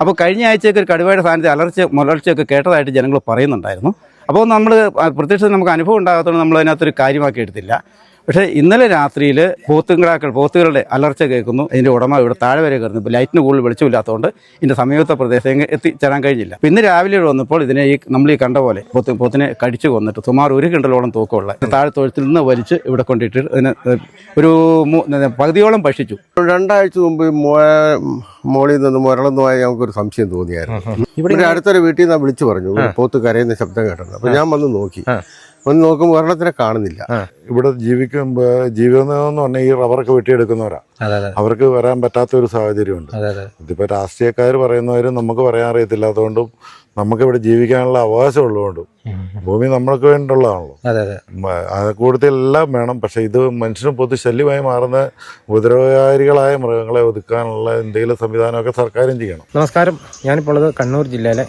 അപ്പോൾ കഴിഞ്ഞ ആഴ്ചയൊക്കെ ഒരു കടുവയുടെ സാന്നിധ്യം അലർച്ച മുലർച്ചയൊക്കെ കേട്ടതായിട്ട് ജനങ്ങൾ പറയുന്നുണ്ടായിരുന്നു. അപ്പോൾ നമ്മൾ പ്രത്യക്ഷത്തിൽ നമുക്ക് അനുഭവം ഉണ്ടാകാത്തതുകൊണ്ട് നമ്മൾ അതിനകത്തൊരു കാര്യമാക്കി എടുത്തില്ല. പക്ഷേ ഇന്നലെ രാത്രിയിൽ പോത്തുകിടാക്കൾ പോത്തുകളുടെ അലർച്ച കേൾക്കുന്നു. അതിന്റെ ഉടമ ഇവിടെ താഴെ വരെ കയറുന്നു ഇപ്പോൾ ലൈറ്റിന് കൂടുതൽ വെളിച്ചമില്ലാത്തതുകൊണ്ട് ഇതിന്റെ സമീപത്തെ പ്രദേശം എത്തിച്ചേരാൻ കഴിഞ്ഞില്ല. പിന്നെ രാവിലെ ഇവിടെ വന്നപ്പോൾ ഇതിനെ ഈ നമ്മൾ ഈ കണ്ട പോലെ പോത്ത് പോത്തിനെ കടിച്ചു കൊന്നിട്ട് സുമാർ ഒരു കിണ്ടലോളം തൂക്കമുള്ള താഴെ തൊഴുത്തിൽ നിന്ന് വലിച്ച് ഇവിടെ കൊണ്ടിട്ട് അതിന് ഒരു പകുതിയോളം ഭക്ഷിച്ചു. രണ്ടാഴ്ച മുമ്പ് മോളിൽ നിന്ന് മുരളെന്നുമായി ഞങ്ങൾക്കൊരു സംശയം തോന്നിയായിരുന്നു. ഇവിടെ അടുത്തൊരു വീട്ടിൽ നിന്ന് വിളിച്ചു പറഞ്ഞു. പോത്ത് കരയുന്ന ശബ്ദം കേട്ടത്. അപ്പോൾ ഞാൻ വന്ന് നോക്കി. വന്ന് നോക്കുമ്പോൾ ഒരെണ്ണത്തിനെ കാണുന്നില്ല. ഇവിടെ ജീവിക്കും ജീവിതം എന്ന് പറഞ്ഞാൽ ഈ റബ്ബറൊക്കെ വെട്ടിയെടുക്കുന്നവരാ. അവർക്ക് വരാൻ പറ്റാത്ത ഒരു സാഹചര്യമുണ്ട് ഇതിപ്പോ രാഷ്ട്രീയക്കാർ പറയുന്നവരും നമുക്ക് പറയാൻ അറിയത്തില്ലാത്തതുകൊണ്ടും നമുക്ക് ഇവിടെ ജീവിക്കാനുള്ള അവകാശം ഉള്ളതുകൊണ്ടും ഭൂമി നമ്മൾക്ക് വേണ്ടിയുള്ളതാണല്ലോ. അതെ എല്ലാം വേണം. പക്ഷെ ഇത് മനുഷ്യന് പൊതു ശല്യമായി മാറുന്ന ഉപദ്രവകാരികളായ മൃഗങ്ങളെ ഒതുക്കാനുള്ള എന്തെങ്കിലും സംവിധാനമൊക്കെ സർക്കാരും ചെയ്യണം. നമസ്കാരം. ഞാനിപ്പോൾ ഉള്ളത് കണ്ണൂർ ജില്ലയിലെ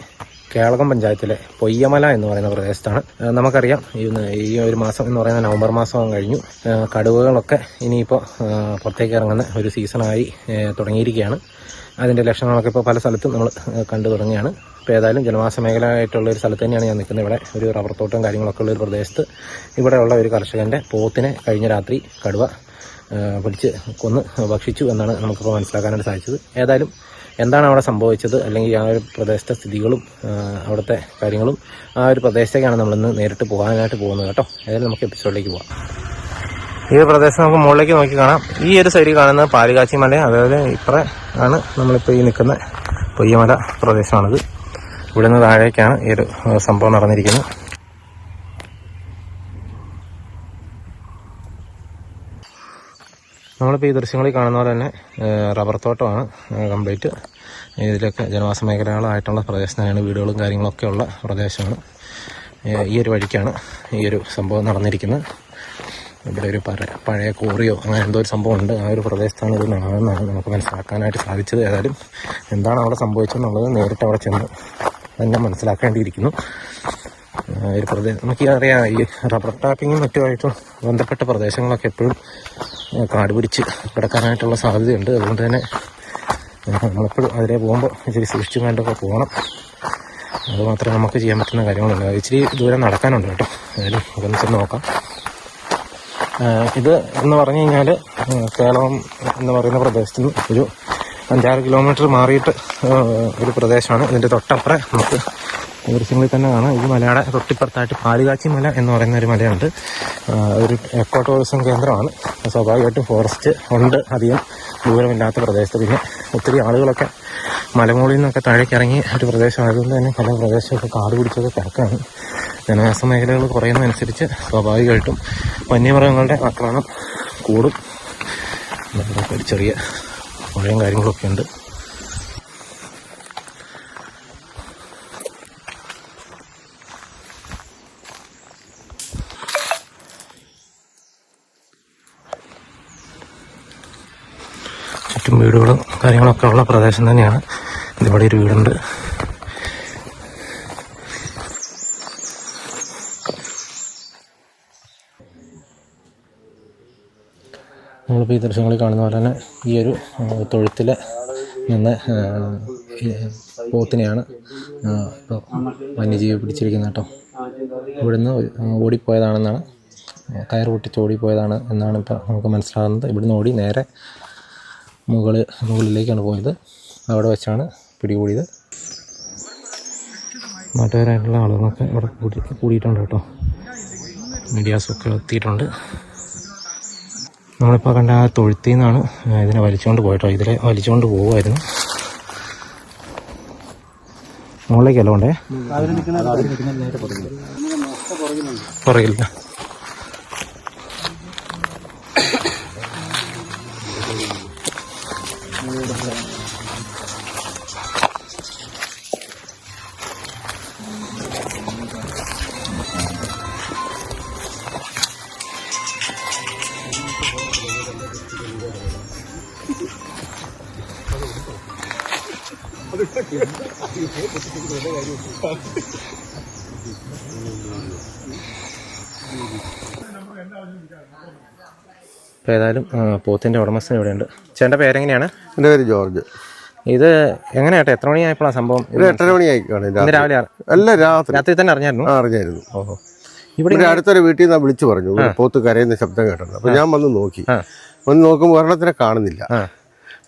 കേളകം പഞ്ചായത്തിലെ പൊയ്യമല എന്ന് പറയുന്ന പ്രദേശത്താണ്. നമുക്കറിയാം ഈ ഒരു മാസം എന്ന് പറയുന്ന നവംബർ മാസം കഴിഞ്ഞു. കടുവകളൊക്കെ ഇനിയിപ്പോൾ പുറത്തേക്ക് ഇറങ്ങുന്ന ഒരു സീസണായി തുടങ്ങിയിരിക്കുകയാണ്. അതിന്റെ ലക്ഷണങ്ങളൊക്കെ ഇപ്പോൾ പല സ്ഥലത്തും നമ്മൾ കണ്ടു തുടങ്ങിയാണ് ഇപ്പോൾ ഏതായാലും ജനവാസ മേഖലയായിട്ടുള്ള ഒരു സ്ഥലത്ത് തന്നെയാണ് ഞാൻ നിൽക്കുന്നത്. ഇവിടെ ഒരു റബ്ബർ തോട്ടം കാര്യങ്ങളൊക്കെ ഉള്ള ഒരു പ്രദേശത്ത്. ഇവിടെയുള്ള ഒരു കർഷകന്റെ പോത്തിനെ കഴിഞ്ഞ രാത്രി കടുവ പിടിച്ച് കൊന്ന് ഭക്ഷിച്ചു എന്നാണ് നമുക്കിപ്പോൾ മനസ്സിലാക്കാനായിട്ട് സാധിച്ചത്. ഏതായാലും എന്താണ് അവിടെ സംഭവിച്ചത്? അല്ലെങ്കിൽ ആ ഒരു പ്രദേശത്തെ സ്ഥിതികളും അവിടുത്തെ കാര്യങ്ങളും ആ ഒരു പ്രദേശത്തേക്കാണ് നമ്മളിന്ന് നേരിട്ട് പോകാനായിട്ട് പോകുന്നത് കേട്ടോ. ഏതായാലും നമുക്ക് എപ്പിസോഡിലേക്ക് പോകാം ഈ പ്രദേശം നമുക്ക് മുകളിലേക്ക് നോക്കി കാണാം. ഈ ഒരു സൈഡിൽ കാണുന്ന പാലുകാച്ചി മല അതായത് ഇപ്പറ ആണ് നമ്മളിപ്പോൾ ഈ നിൽക്കുന്ന പൊയ്യമല പ്രദേശമാണിത്. ഇവിടുന്ന് താഴേക്കാണ് ഈ ഒരു സംഭവം നടന്നിരിക്കുന്നത്. നമ്മളിപ്പോൾ ഈ ദൃശ്യങ്ങളിൽ കാണുന്ന പോലെ തന്നെ റബ്ബർ തോട്ടമാണ് കംപ്ലീറ്റ് ഇതിലൊക്കെ ജനവാസ മേഖലകളായിട്ടുള്ള പ്രദേശം തന്നെയാണ് വീടുകളും കാര്യങ്ങളൊക്കെ ഉള്ള പ്രദേശമാണ്. ഈ ഒരു വഴിക്കാണ് ഈ ഒരു സംഭവം നടന്നിരിക്കുന്നത്. ഇവിടെ ഒരു പഴ പഴയ കോറിയോ അങ്ങനെ എന്തോ ഒരു സംഭവം ഉണ്ട് ആ ഒരു പ്രദേശത്താണ് ഇത് നടന്നതെന്നാണ് നമുക്ക് മനസ്സിലാക്കാനായിട്ട് സാധിച്ചത്. ഏതായാലും എന്താണ് അവിടെ സംഭവിച്ചതെന്നുള്ളത് നേരിട്ട് അവിടെ ചെന്ന് തന്നെ മനസ്സിലാക്കേണ്ടിയിരിക്കുന്നു. ഒരു പ്രദേശം നമുക്ക് അറിയാം ഈ റബ്ബർ ടാപ്പിങ്ങും മറ്റുമായിട്ട് ബന്ധപ്പെട്ട പ്രദേശങ്ങളൊക്കെ എപ്പോഴും കാട് പിടിച്ച് കിടക്കാനായിട്ടുള്ള സാധ്യതയുണ്ട്. അതുകൊണ്ട് തന്നെ നമ്മളെപ്പോഴും അതിലെ പോകുമ്പോൾ ഇച്ചിരി സൂക്ഷിച്ചും കണ്ടൊക്കെ പോകണം. അത് മാത്രമേ നമുക്ക് ചെയ്യാൻ പറ്റുന്ന കാര്യങ്ങളുള്ളൂ. ഇച്ചിരി ദൂരം നടക്കാനുണ്ട് കേട്ടോ. ഏതായാലും അതൊന്ന് ചെന്ന് നോക്കാം. ഇത് എന്ന് പറഞ്ഞു കഴിഞ്ഞാൽ കേരളം എന്ന് പറയുന്ന പ്രദേശത്ത് നിന്ന് ഒരു അഞ്ചാറ് കിലോമീറ്റർ മാറിയിട്ട് ഒരു പ്രദേശമാണ്. ഇതിന്റെ തൊട്ടപ്പുറം നമുക്ക് ദൃശ്യങ്ങളിൽ തന്നെ കാണാം ഈ മലയുടെ തൊട്ടിപ്പുറത്തായിട്ട് പാലുകാച്ചി മല എന്ന് പറയുന്ന ഒരു മലയുണ്ട്. ഒരു എക്കോ ടൂറിസം കേന്ദ്രമാണ്. സ്വാഭാവികമായിട്ടും ഫോറസ്റ്റ് ഉണ്ട് അധികം. ദൂരമില്ലാത്ത പ്രദേശത്ത് പിന്നെ ഒത്തിരി ആളുകളൊക്കെ മലമുകളിൽ നിന്നൊക്കെ താഴേക്ക് ഇറങ്ങി ഒരു പ്രദേശമായതുകൊണ്ട് തന്നെ പല പ്രദേശമൊക്കെ കാട് പിടിച്ചൊക്കെ കിടക്കാണ്. ജനവാസ മേഖലകൾ കുറയുന്നതനുസരിച്ച് സ്വാഭാവികമായിട്ടും വന്യമൃഗങ്ങളുടെ ആക്രമണം കൂടും. ചെറിയ പുഴയും കാര്യങ്ങളൊക്കെ ഉണ്ട്. ചുറ്റും വീടുകളും കാര്യങ്ങളൊക്കെ ഉള്ള പ്രദേശം തന്നെയാണ്. ഇതിവിടെ ഒരു വീടുണ്ട്. നമ്മളിപ്പോൾ ഈ ദൃശ്യങ്ങളിൽ കാണുന്ന പോലെ തന്നെ ഈ ഒരു തൊഴുത്തിൽ നിന്ന് പോത്തിനെയാണ് ഇപ്പോൾ വന്യജീവി പിടിച്ചിരിക്കുന്നത് കേട്ടോ. ഇവിടുന്ന് ഓടിപ്പോയതാണെന്നാണ് കയർ പൊട്ടിച്ച് ഓടിപ്പോയതാണ് എന്നാണ് ഇപ്പോൾ നമുക്ക് മനസ്സിലാകുന്നത്. ഇവിടുന്ന് ഓടി നേരെ മുകളിൽ മുകളിലേക്കാണ് പോയത്. അവിടെ വെച്ചാണ് പിടികൂടിയത്. നാട്ടുകാരായിട്ടുള്ള ആളുകളൊക്കെ ഇവിടെ കൂടി കൂടിയിട്ടുണ്ട് കേട്ടോ. മീഡിയാസൊക്കെ എത്തിയിട്ടുണ്ട്. നമ്മളിപ്പോൾ കണ്ട ആ തൊഴുത്തിൽ നിന്നാണ് ഇതിനെ വലിച്ചുകൊണ്ട് പോയിട്ടോ. ഇതിലെ വലിച്ചുകൊണ്ട് പോകുമായിരുന്നു മുകളിലേക്കല്ല കൊണ്ടേ പുറകില്ല ഇപ്പോൾ ഏതായാലും പോത്തിന്റെ പോത്തിന്റെ ഉടമസ്ഥൻ ഇവിടെയുണ്ട്. ചേട്ടന്റെ പേരെങ്ങനെയാണ്? എന്റെ പേര് ജോർജ്. ഇത് എങ്ങനെയാട്ടെ എത്ര മണിയായപ്പോഴാണ് സംഭവം? ഇത് എട്ടര മണിയായി കാണും ഇന്ന് രാവിലെ അല്ല രാത്രി. രാത്രി തന്നെ അറിഞ്ഞായിരുന്നു? ആ അറിഞ്ഞായിരുന്നു. ഓഹോ. ഇവിടെ അടുത്തൊരു വീട്ടിൽ നിന്ന് വിളിച്ചു പറഞ്ഞു. പോത്ത് കരയുന്ന ശബ്ദം കേട്ടത്. അപ്പൊ ഞാൻ വന്ന് നോക്കി. വന്ന് നോക്കുമ്പോൾ ഒരെണ്ണത്തിനെ കാണുന്നില്ല.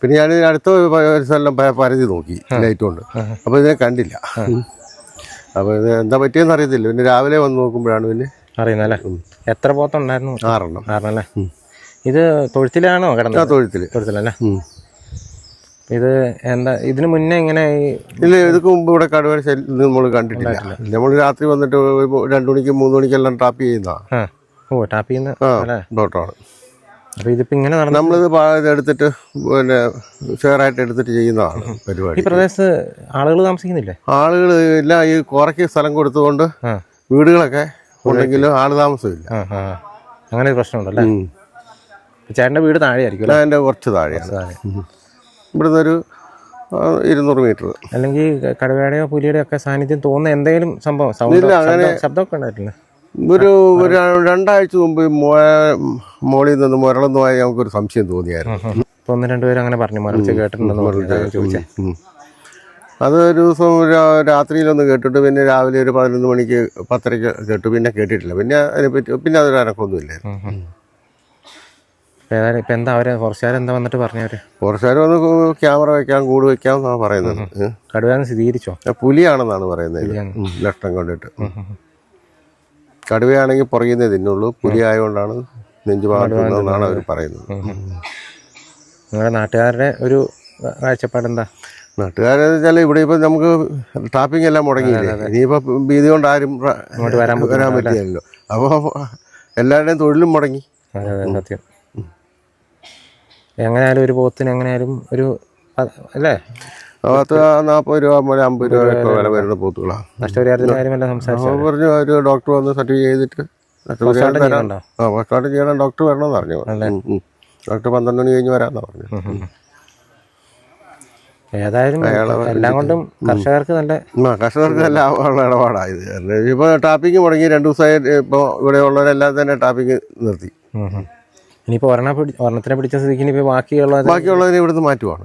പിന്നെ ഞാൻ അടുത്ത ഒരു സ്ഥലം പരതി നോക്കി ലൈറ്റ് കൊണ്ട്. അപ്പോൾ ഇതിനെ കണ്ടില്ല. അപ്പോൾ ഇത് എന്താ പറ്റിയെന്ന് അറിയത്തില്ല. പിന്നെ രാവിലെ വന്ന് നോക്കുമ്പോഴാണ് പിന്നെ അറിയുന്നല്ലേ എത്ര പോത്തുണ്ടായിരുന്നു ആറെണ്ണം. ആറല്ലേ ഇത് തൊഴുത്തിലാണോ കിടന്നത്? തൊഴുത്തിൽ. തൊഴുത്തിലല്ലേ ഇത് എന്താ ഇതിന് മുന്നേ ഇങ്ങനെ ഇല്ല ഇതൊക്കെ മുമ്പ് ഇവിടെ കടുവയുടെ ശല്യം നമ്മൾ കണ്ടിട്ടില്ല. നമ്മൾ രാത്രി വന്നിട്ട് രണ്ടു മണിക്ക് മൂന്ന് മണിക്കെല്ലാം ടാപ്പ് ചെയ്യുന്നതാണ് ഓ ടാപ്പ് ചെയ്യുന്ന ആ നമ്മളിത് എടുത്തിട്ട് പിന്നെ ഷെയറായിട്ട് എടുത്തിട്ട് ചെയ്യുന്നതാണ് ഈ പരിപാടി. പ്രദേശത്ത് ആളുകൾ താമസിക്കുന്നില്ലേ? ആളുകൾ ഇല്ല ഈ കുറയ്ക്ക് സ്ഥലം കൊടുത്തുകൊണ്ട് വീടുകളൊക്കെ ഉണ്ടെങ്കിലും ആൾ താമസമില്ല. അങ്ങനെ ഒരു പ്രശ്നമുണ്ടല്ലേ? ചേട്ടന്റെ വീട് താഴെയായിരിക്കും അതിന്റെ കുറച്ച് താഴെയാണ്. താഴെ. ഇവിടുന്ന് ഒരു ഇരുന്നൂറ് മീറ്റർ. അല്ലെങ്കിൽ കടുവയുടെയോ പുലിയുടെയോ ഒക്കെ സാന്നിധ്യം തോന്നുന്ന എന്തെങ്കിലും സംഭവം? ശബ്ദമൊക്കെ ഉണ്ടായിട്ടില്ല? ഒരു രണ്ടാഴ്ച മുമ്പ് മോളിൽ നിന്ന് ഞങ്ങൾക്ക് നമുക്കൊരു സംശയം തോന്നിയായിരുന്നു. ഒന്ന് രണ്ടുപേരും അങ്ങനെ പറഞ്ഞു മുരളിച്ച് കേട്ടിട്ടുണ്ടെന്ന് പറഞ്ഞു ചോദിച്ചേ. ഉം. അത് ഒരു ദിവസം രാത്രിയിലൊന്ന് കേട്ടിട്ട് പിന്നെ രാവിലെ ഒരു പതിനൊന്ന് മണിക്ക് പത്തരയ്ക്ക് കേട്ടു പിന്നെ കേട്ടിട്ടില്ല. പിന്നെ അതിനെപ്പറ്റി പിന്നെ അതൊരു അനക്കൊന്നുമില്ലായിരുന്നു ഉം. ഏതായാലും ഇപ്പൊ എന്താ അവർ ഫോറസ്റ്റുകാർ എന്താ വന്നിട്ട് പറഞ്ഞവര് വന്ന് ക്യാമറ വെക്കാം കൂട് വെക്കാം എന്നാണ് പറയുന്നത്. കടുവ സ്ഥിരീകരിച്ചോ? പുലിയാണെന്നാണ് പറയുന്നത്. ലക്ഷണം കണ്ടിട്ട്. കടുവയാണെങ്കിൽ പുറകിന്നേ തിന്നുള്ളൂ. പുലി ആയതുകൊണ്ടാണ് നെഞ്ചുപാടുന്നതെന്നാണ് അവർ പറയുന്നത്. നിങ്ങളുടെ നാട്ടുകാരുടെ ഒരു കാഴ്ചപ്പാട് എന്താ നാട്ടുകാരെന്ന് വെച്ചാൽ ഇവിടെ ഇപ്പം നമുക്ക് ടാപ്പിംഗ് എല്ലാം മുടങ്ങിയില്ലേ? ഇനിയിപ്പോൾ ഭീതി കൊണ്ട് ആരും അങ്ങോട്ട് വരാൻ വരാൻ പറ്റില്ലല്ലോ. അപ്പോൾ എല്ലാവരുടെയും തൊഴിലും മുടങ്ങി. എങ്ങനെയാലും അതെ സത്യം. എങ്ങനെയായാലും ഒരു പോത്തിന് എങ്ങനെയായാലും ഒരു അല്ലേ? പത്ത് നാൽപ്പത് രൂപ മുതൽ അമ്പത് രൂപ ഒക്കെ വില വരുന്ന പോത്തുകളാണ് നഷ്ടപരിഹാരത്തിന്റെ കാര്യമല്ല സംസാരിച്ചു അപ്പോൾ പറഞ്ഞു ഒരു ഡോക്ടർ വന്ന് സർട്ടിഫിക്കറ്റ് ചെയ്തിട്ട് നഷ്ടപരിഹാരം തരാം. ചെയ്യുന്നുണ്ടോ ആ ചെയ്യണം. ഡോക്ടർ വരണമെന്ന് പറഞ്ഞു. ഡോക്ടർ പന്ത്രണ്ട് മണി കഴിഞ്ഞ് വരാമെന്നാ പറഞ്ഞു. ഏതായാലും എല്ലാം കൊണ്ടും കർഷകർക്ക് നല്ല കർഷകർക്ക് നല്ല ഉള്ള ഇടപാടായത്. ഇപ്പോൾ ടാപ്പിംഗ് മുടങ്ങി രണ്ട് ദിവസമായി ഇപ്പോൾ ഇവിടെ ഉള്ളവരെല്ലാം തന്നെ ടാപ്പിംഗ് നിർത്തി. ഉം ഉം. ഇനിയിപ്പോ ഒരെണ്ണ ഒരെണ്ണത്തിനെ പിടിച്ച സ്ഥിതിക്ക് ഇനിയിപ്പോ ബാക്കിയുള്ള ബാക്കിയുള്ളവരെ ഇവിടുന്ന് മാറ്റുവാണ്.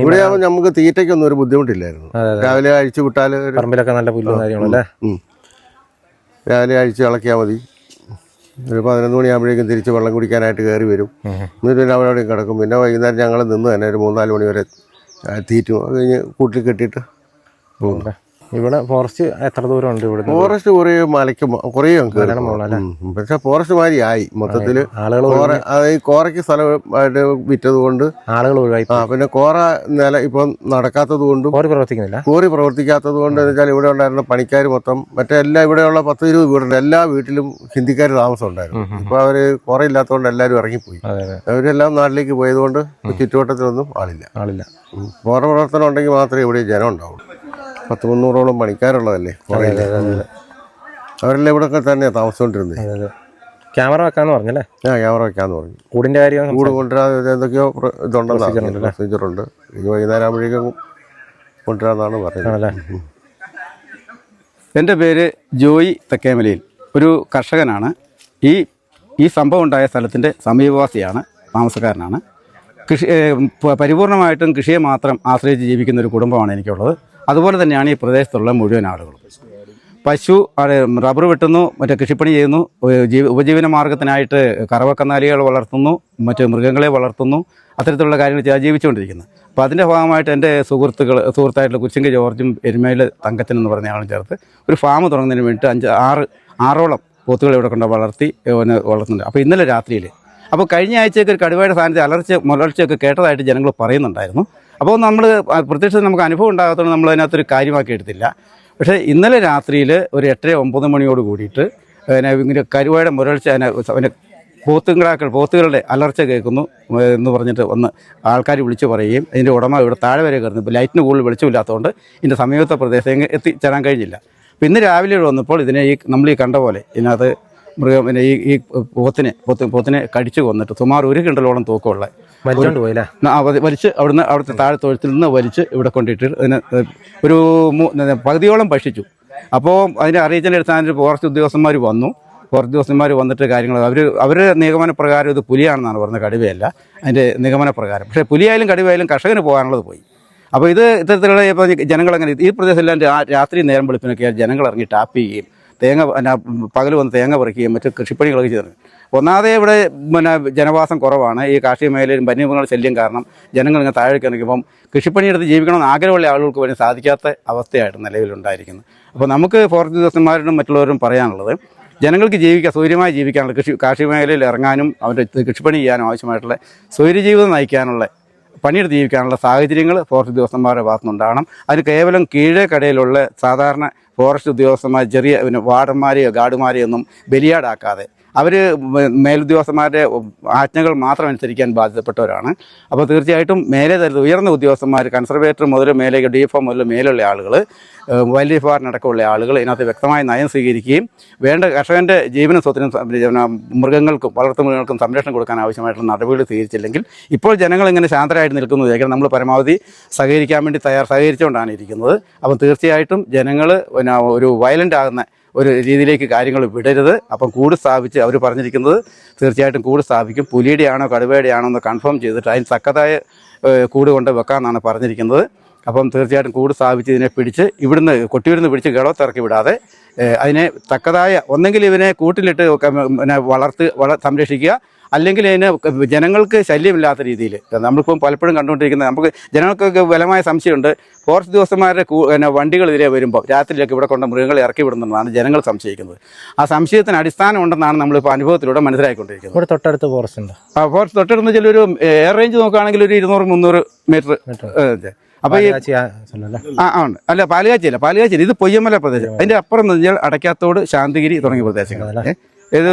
ഇവിടെ നമുക്ക് തീറ്റയ്ക്കൊന്നും ഒരു ബുദ്ധിമുട്ടില്ലായിരുന്നു. രാവിലെ അഴിച്ചു വിട്ടാൽ പറമ്പിലൊക്കെ നല്ല പുല്ലും കാര്യങ്ങളല്ലേ രാവിലെ അഴിച്ച് ഇളക്കിയാൽ മതി. ഒരു പതിനൊന്ന് മണിയാകുമ്പോഴേക്കും തിരിച്ച് വെള്ളം കുടിക്കാനായിട്ട് കയറി വരും. എന്നിട്ട് പിന്നെ അവിടെ കിടക്കും. പിന്നെ വൈകുന്നേരം ഞങ്ങൾ നിന്ന് തന്നെ ഒരു മൂന്നാൽ മണി വരെ തീറ്റും അത് കഴിഞ്ഞ് കൂട്ടിൽ കെട്ടിയിട്ട് പോകും ഇവിടെ ഫോറസ്റ്റ് എത്ര ദൂരം ഉണ്ട് ഇവിടെ ഫോറസ്റ്റ് കുറേ മലയ്ക്ക് കുറേ? പക്ഷെ ഫോറസ്റ്റ് മാതിരി ആയി. മൊത്തത്തിൽ ആളുകൾ അതായത് അത് ഈ കോറയ്ക്ക് സ്ഥലമായിട്ട് വിറ്റത് കൊണ്ട് ആളുകൾ ഒഴിവായി. ആ പിന്നെ കോറ നില ഇപ്പം നടക്കാത്തത് കൊണ്ടും കോറി പ്രവർത്തിക്കുന്നില്ല? കോറി പ്രവർത്തിക്കാത്തത് കൊണ്ട് വെച്ചാൽ ഇവിടെ ഉണ്ടായിരുന്ന പണിക്കാർ മൊത്തം മറ്റെല്ലാം ഇവിടെയുള്ള പത്ത് ഇരുപത് വീടുണ്ട്. എല്ലാ വീട്ടിലും ഹിന്ദിക്കാർ താമസം ഉണ്ടായിരുന്നു. ഇപ്പൊ അവർ കുറയില്ലാത്തതുകൊണ്ട് എല്ലാവരും ഇറങ്ങിപ്പോയി. അവരെല്ലാം നാട്ടിലേക്ക് പോയതുകൊണ്ട് ചുറ്റുവട്ടത്തിലൊന്നും ആളില്ല. ആളില്ല. കോറ പ്രവർത്തനം ഉണ്ടെങ്കിൽ മാത്രമേ ഇവിടെ ജനം ഉണ്ടാവുള്ളൂ. പത്ത് മുന്നൂറോളം പണിക്കാരുള്ളതല്ലേ കോറയിൽ അവരെല്ലാം ഇവിടെ തന്നെ താമസിച്ചുകൊണ്ടിരുന്നത് അതെ ക്യാമറ വെക്കാന്ന് പറഞ്ഞല്ലേ? ആ ക്യാമറ വെക്കാന്ന് പറഞ്ഞു. കൂടിന്റെ കാര്യം കൂട് കൊണ്ടുവരാതെ എന്തൊക്കെയോ ഇതുണ്ടെന്നാണ് പ്രൊസീജിയർ ഉണ്ട് ഇനി വൈകുന്നേരം ആകുമ്പോഴേക്കും കൊണ്ടുവരാന്നാണ് പറഞ്ഞത് എന്റെ പേര് ജോയി തെക്കേമലയിൽ. ഒരു കർഷകനാണ്. ഈ ഈ സംഭവം ഉണ്ടായ സ്ഥലത്തിന്റെ സമീപവാസിയാണ് താമസക്കാരനാണ്. കൃഷി പരിപൂർണമായിട്ടും കൃഷിയെ മാത്രം ആശ്രയിച്ച് ജീവിക്കുന്ന ഒരു കുടുംബമാണ് എനിക്കുള്ളത്. അതുപോലെ തന്നെയാണ് ഈ പ്രദേശത്തുള്ള മുഴുവൻ ആളുകളും. പശു റബ്ബർ വെട്ടുന്നു മറ്റേ കൃഷിപ്പണി ചെയ്യുന്നു ഉപജീവന മാർഗത്തിനായിട്ട് കറവക്കന്നാലികൾ വളർത്തുന്നു മറ്റ് മൃഗങ്ങളെ വളർത്തുന്നു അത്തരത്തിലുള്ള കാര്യങ്ങൾ ജീവിച്ചുകൊണ്ടിരിക്കുന്നു. അപ്പോൾ അതിന്റെ ഭാഗമായിട്ട് എന്റെ സുഹൃത്തുക്കൾ സുഹൃത്തായിട്ടുള്ള കുച്ചിങ്കി ജോർജും എരുമയിൽ തങ്കച്ചൻ എന്ന് പറഞ്ഞ ആളും ചേർത്ത് ഒരു ഫാം തുടങ്ങുന്നതിന് വേണ്ടിയിട്ട് അഞ്ച് ആറ് ആറോളം പോത്തുകൾ ഇവിടെ കൊണ്ട് വളർത്തി വളർത്തുന്നുണ്ട്. അപ്പോൾ ഇന്നലെ രാത്രിയിൽ അപ്പോൾ കഴിഞ്ഞ ആഴ്ചയൊക്കെ ഒരു കടുവയുടെ സാന്നിധ്യം അലർച്ച മുലർച്ചയൊക്കെ കേട്ടതായിട്ട് ജനങ്ങൾ പറയുന്നുണ്ടായിരുന്നു. അപ്പോൾ നമ്മൾ പ്രത്യക്ഷത്തിൽ നമുക്ക് അനുഭവം ഉണ്ടാകാത്തതുകൊണ്ട് നമ്മൾ അതിനകത്തൊരു കാര്യമാക്കി എടുത്തില്ല. പക്ഷേ ഇന്നലെ രാത്രിയിൽ ഒരു എട്ടര ഒമ്പത് മണിയോട് കൂടിയിട്ട് പിന്നെ ഇങ്ങനെ കരുവയുടെ മുരൾച്ച അതിനെ പോത്തുങ്കിടാക്കൾ പോത്തുകളുടെ അലർച്ച കേൾക്കുന്നു എന്ന് പറഞ്ഞിട്ട് വന്ന് ആൾക്കാർ വിളിച്ചു പറയുകയും ഇതിന്റെ ഉടമ ഇവിടെ താഴെ വരെ കയറുന്നു. ഇപ്പോൾ ലൈറ്റിന് കൂടുതൽ വെളിച്ചമില്ലാത്തതുകൊണ്ട് ഇതിന്റെ സമീപത്തെ പ്രദേശം എത്തിച്ചേരാൻ കഴിഞ്ഞില്ല. അപ്പോൾ ഇന്ന് രാവിലെ വന്നപ്പോൾ ഇതിനെ ഈ നമ്മൾ ഈ കണ്ട പോലെ ഇതിനകത്ത് മൃഗം പിന്നെ ഈ ഈ പോത്തിനെ പോത്ത് പോത്തിനെ കടിച്ചു കൊന്നിട്ട് സുമാർ ഒരു കിണ്ടലോളം തൂക്കമുള്ള വലിച്ചോണ്ട് പോയില്ലേ? ആ, വലിച്ച് അവിടുന്ന് അവിടുത്തെ താഴെ തൊഴുത്തിൽ നിന്ന് വലിച്ച് ഇവിടെ കൊണ്ടിട്ട് അതിന് ഒരു പകുതിയോളം ഭക്ഷിച്ചു. അപ്പോൾ അതിനെ അറിയിച്ചതിന്റെ അടിസ്ഥാനത്തിൽ ഫോറസ്റ്റ് ഉദ്യോഗസ്ഥന്മാർ വന്നു. ഫോറസ്റ്റ് ഉദ്യോഗസ്ഥന്മാർ വന്നിട്ട് കാര്യങ്ങൾ അവർ അവരുടെ നിഗമന പ്രകാരം ഇത് പുലിയാണെന്നാണ് പറഞ്ഞത് കടുവയല്ല അതിന്റെ നിഗമന പ്രകാരം പക്ഷേ പുലിയായാലും കടുവയായാലും കർഷകന് പോകാനുള്ളത് പോയി. അപ്പോൾ ഇത് ഇത്തരത്തിലുള്ള ഇപ്പോൾ ജനങ്ങളങ്ങനെ ഈ പ്രദേശത്തെല്ലാം രാ- രാത്രി നേരം വെളുപ്പിനൊക്കെ ജനങ്ങൾ ഇറങ്ങി ടാപ്പ് ചെയ്യുകയും തേങ്ങ പിന്നെ പകൽ വന്ന് തേങ്ങ പറിക്കുകയും മറ്റ് കൃഷിപ്പണികളൊക്കെ ചെയ്തിരുന്നു ഒന്നാതെ ഇവിടെ പിന്നെ ജനവാസം കുറവാണ്. ഈ കാർഷിക മേഖലയിലും വന്യമൃഗങ്ങളുടെ ശല്യം കാരണം ജനങ്ങൾ ഇങ്ങനെ താഴേക്ക് ഇറങ്ങിയപ്പം കൃഷിപ്പണിയെടുത്ത് ജീവിക്കണമെന്ന് ആഗ്രഹമുള്ള ആളുകൾക്ക് വേണ്ടി സാധിക്കാത്ത അവസ്ഥയായിട്ട് നിലവിലുണ്ടായിരിക്കുന്നത് അപ്പോൾ നമുക്ക് ഫോറസ്റ്റ് ഉദ്യോഗസ്ഥന്മാരോടും മറ്റുള്ളവരും പറയാനുള്ളത് ജനങ്ങൾക്ക് ജീവിക്കാൻ സൗകര്യമായി ജീവിക്കാനുള്ള കൃഷി കാർഷിക മേഖലയിൽ ഇറങ്ങാനും അവരുടെ കൃഷിപ്പണി ചെയ്യാനും ആവശ്യമായിട്ടുള്ള സൗകര്യജീവിതം നയിക്കാനുള്ള പണിയെടുത്ത് ജീവിക്കാനുള്ള സാഹചര്യങ്ങൾ ഫോറസ്റ്റ് ഉദ്യോഗസ്ഥന്മാരുടെ ഭാഗത്തുനിന്നുണ്ടാകണം. അതിന് കേവലം കീഴേ കടയിലുള്ള സാധാരണ ഫോറസ്റ്റ് ഉദ്യോഗസ്ഥന്മാർ ചെറിയ പിന്നെ വാർഡന്മാരെയോ ഗാർഡുമാരെയോ ഒന്നും ബലിയാടാക്കാതെ അവർ മേലുദ്യോഗസ്ഥന്മാരുടെ ആജ്ഞകൾ മാത്രം അനുസരിക്കാൻ ബാധ്യതപ്പെട്ടവരാണ്. അപ്പോൾ തീർച്ചയായിട്ടും മേലെ തരത്തിൽ ഉയർന്ന ഉദ്യോഗസ്ഥന്മാർ കൺസർവേറ്റർ മുതൽ മേലെ ഡി എഫ് മുതൽ മേലുള്ള ആളുകൾ വൈൽഡ് ലൈഫ് വാർഡിനടക്കമുള്ള ആളുകൾ ഇതിനകത്ത് വ്യക്തമായ നയം സ്വീകരിക്കുകയും വേണ്ട കർഷകന്റെ ജീവനും സ്വത്തിനും മൃഗങ്ങൾക്കും വളർത്തുമൃഗങ്ങൾക്കും സംരക്ഷണം കൊടുക്കാൻ ആവശ്യമായിട്ടുള്ള നടപടികൾ സ്വീകരിച്ചില്ലെങ്കിൽ ഇപ്പോൾ ജനങ്ങൾ ഇങ്ങനെ ശാന്തരായിട്ട് നിൽക്കുന്നത് വിചാരിക്കണം നമ്മൾ പരമാവധി സഹകരിക്കാൻ വേണ്ടി തയ്യാർ സഹകരിച്ചുകൊണ്ടാണ് ഇരിക്കുന്നത്. അപ്പം തീർച്ചയായിട്ടും ജനങ്ങൾ പിന്നെ ഒരു വയലന്റ് ആകുന്ന ഒരു രീതിയിലേക്ക് കാര്യങ്ങൾ വിടരുത്. അപ്പം കൂട് സ്ഥാപിച്ച് അവർ പറഞ്ഞിരിക്കുന്നത് തീർച്ചയായിട്ടും കൂട് സ്ഥാപിക്കും. പുലിയുടെ ആണോ കടുവയുടെ ആണോ എന്ന് കൺഫേം ചെയ്തിട്ട് അതിന് തക്കതായ കൂട് കൊണ്ട് വെക്കാമെന്നാണ് പറഞ്ഞിരിക്കുന്നത്. അപ്പം തീർച്ചയായിട്ടും കൂട് സ്ഥാപിച്ച് ഇതിനെ പിടിച്ച് ഇവിടുന്ന് കൊട്ടിയൂരിന്ന് പിടിച്ച് ഗളത്തിറക്കി വിടാതെ അതിനെ തക്കതായ ഒന്നെങ്കിൽ ഇവനെ കൂട്ടിലിട്ട് വളർത്ത് വള സംരക്ഷിക്കുക. അല്ലെങ്കിൽ അതിന് ജനങ്ങൾക്ക് ശല്യമില്ലാത്ത രീതിയിൽ. നമ്മളിപ്പം പലപ്പോഴും കണ്ടുകൊണ്ടിരിക്കുന്നത് നമുക്ക് ജനങ്ങൾക്കൊക്കെ ബലമായ സംശയമുണ്ട്. ഫോറസ്റ്റ് ഉദ്യോഗസ്ഥന്മാരുടെ കൂ- പിന്നെ വണ്ടികൾ ഇതിലെ വരുമ്പോൾ രാത്രിയിലൊക്കെ ഇവിടെ കൊണ്ട് മൃഗങ്ങളെ ഇറക്കി വിടുന്നതാണ് ജനങ്ങൾ സംശയിക്കുന്നത്. ആ സംശയത്തിന് അടിസ്ഥാനം ഉണ്ടെന്നാണ് നമ്മളിപ്പോൾ അനുഭവത്തിലൂടെ മനസ്സിലാക്കിക്കൊണ്ടിരിക്കുന്നത് ഇവിടെ തൊട്ടടുത്ത് ഫോറസ്റ്റ് ഉണ്ട്. ആ ഫോറസ്റ്റ് തൊട്ടടുത്ത് ചില ഒരു എയർ റേഞ്ച് നോക്കുകയാണെങ്കിൽ ഒരു ഇരുന്നൂറ് മുന്നൂറ് മീറ്റർ അപ്പോൾ ഈ ആ ഉണ്ട്. അല്ല പാലുകാച്ചിയല്ല. പാലുകാച്ചില്ല ഇത് പൊയ്യമല പ്രദേശം. അതിന്റെ അപ്പുറം എന്ന് വെച്ചാൽ അടയ്ക്കാത്തോട് ശാന്തിഗിരി തുടങ്ങിയ പ്രദേശങ്ങൾ. ഏ? ഇത്